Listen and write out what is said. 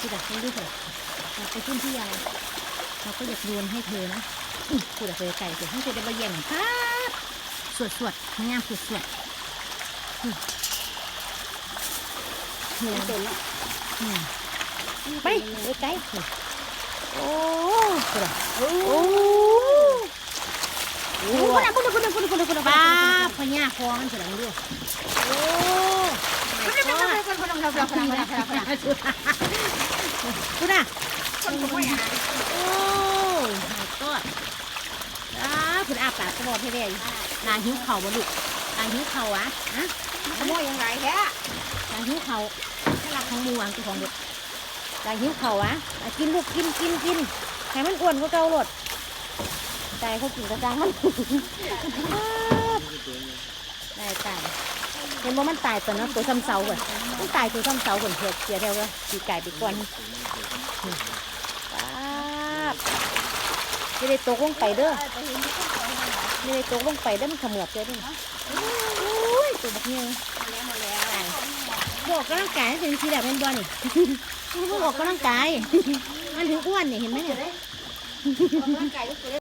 ที่แบบให้ลูกเราไปขึ้นที่ยายเราก็อยากโยนให้เธอนะกูอยากเธอไก่เดี๋ยวให้เธอได้มาเยี่ยมครับสวดสวดงามสวดสวดเหนื่อยเต็มละไปไปไกลโอ้กูอยากโอ้คุณนะคุณนะคุณนะคุณนะคุณนะคุณนะป้าพญาคอมันสวยด้วยโอ้คุณนะคุณนะคุณนะคุณนะคุณนะคุณนะคุณนะ คุณน่ะคนขโมยอาหารโอ้ my god อ้าคุณอาปากกระบอกให้ได้นางหิ้วเข่าบ่ลูกนางหิ้วเข่าอะฮะขโมยยังไงแท้นางหิ้วเข่าให้รักของมูวางตัวของเด็กนางหิ้วเข่าอะกินลูกกินกินกินให้มันอ้วนกว่าเก่าหลดตายเขากินกระจังมันตายตาย เห็นว่ามันตายตัวนาะตัวซ้ำเสาก่อนมันตายตัวซ้ำเสาก่อนเผือกเสียแล้วก็สีไก่ไปก่อนป้าบไม่ได้ตกลงไปเด้อไม่ได้ตกลงไปเด้อมันขมือบเด้อเด้อโอ้ยตัวบักเนี่ยบอกกำลังกายให้เป็นทีแบบเป็นบอลนี่มันบอกกำลังกาย มันถึงอ้วนนี่เห็นไหมเนี่ย